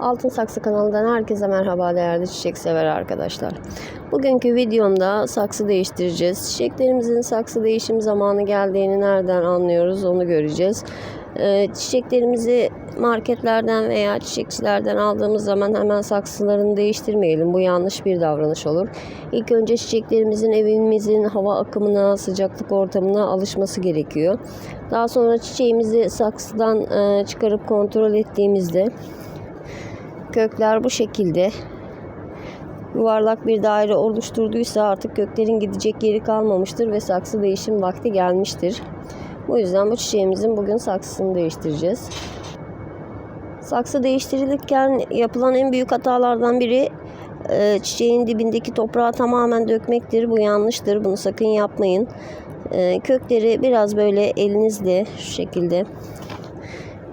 Altın Saksı kanalından herkese merhaba değerli çiçek sever arkadaşlar. Bugünkü videomda saksı değiştireceğiz. Çiçeklerimizin saksı değişim zamanı geldiğini nereden anlıyoruz onu göreceğiz. Ee, çiçeklerimizi marketlerden veya çiçekçilerden aldığımız zaman hemen saksılarını değiştirmeyelim. Bu yanlış bir davranış olur. İlk önce çiçeklerimizin evimizin hava akımına, sıcaklık ortamına alışması gerekiyor. Daha sonra çiçeğimizi saksıdan e, çıkarıp kontrol ettiğimizde kökler bu şekilde yuvarlak bir daire oluşturduysa artık köklerin gidecek yeri kalmamıştır ve saksı değişim vakti gelmiştir. Bu yüzden bu çiçeğimizin bugün saksısını değiştireceğiz. Saksı değiştirilirken yapılan en büyük hatalardan biri e, çiçeğin dibindeki toprağı tamamen dökmektir. Bu yanlıştır. Bunu sakın yapmayın. E, kökleri biraz böyle elinizle şu şekilde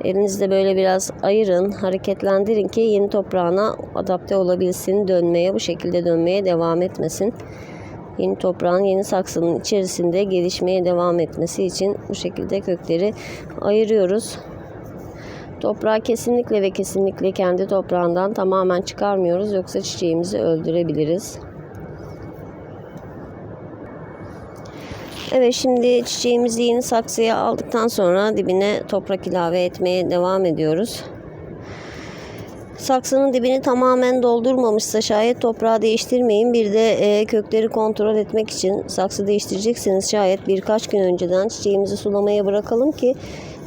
elinizle böyle biraz ayırın, hareketlendirin ki yeni toprağına adapte olabilsin, dönmeye, bu şekilde dönmeye devam etmesin. Yeni toprağın yeni saksının içerisinde gelişmeye devam etmesi için bu şekilde kökleri ayırıyoruz. Toprağı kesinlikle ve kesinlikle kendi toprağından tamamen çıkarmıyoruz yoksa çiçeğimizi öldürebiliriz. Evet şimdi çiçeğimizi yeni saksıya aldıktan sonra dibine toprak ilave etmeye devam ediyoruz. Saksının dibini tamamen doldurmamışsa şayet toprağı değiştirmeyin. Bir de e, kökleri kontrol etmek için saksı değiştirecekseniz şayet birkaç gün önceden çiçeğimizi sulamaya bırakalım ki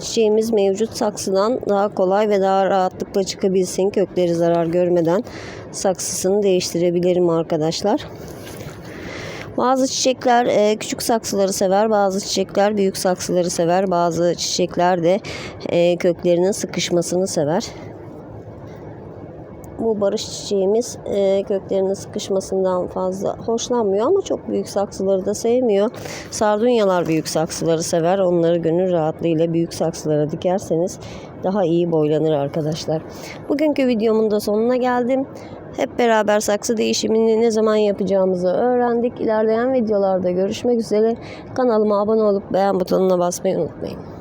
çiçeğimiz mevcut saksıdan daha kolay ve daha rahatlıkla çıkabilsin. Kökleri zarar görmeden saksısını değiştirebilirim arkadaşlar. Bazı çiçekler e, küçük saksıları sever, bazı çiçekler büyük saksıları sever, bazı çiçekler de e, köklerinin sıkışmasını sever. Bu barış çiçeğimiz e, köklerinin sıkışmasından fazla hoşlanmıyor ama çok büyük saksıları da sevmiyor. Sardunyalar büyük saksıları sever. Onları gönül rahatlığıyla büyük saksılara dikerseniz daha iyi boylanır arkadaşlar. Bugünkü videomun da sonuna geldim. Hep beraber saksı değişimini ne zaman yapacağımızı öğrendik. İlerleyen videolarda görüşmek üzere. Kanalıma abone olup beğen butonuna basmayı unutmayın.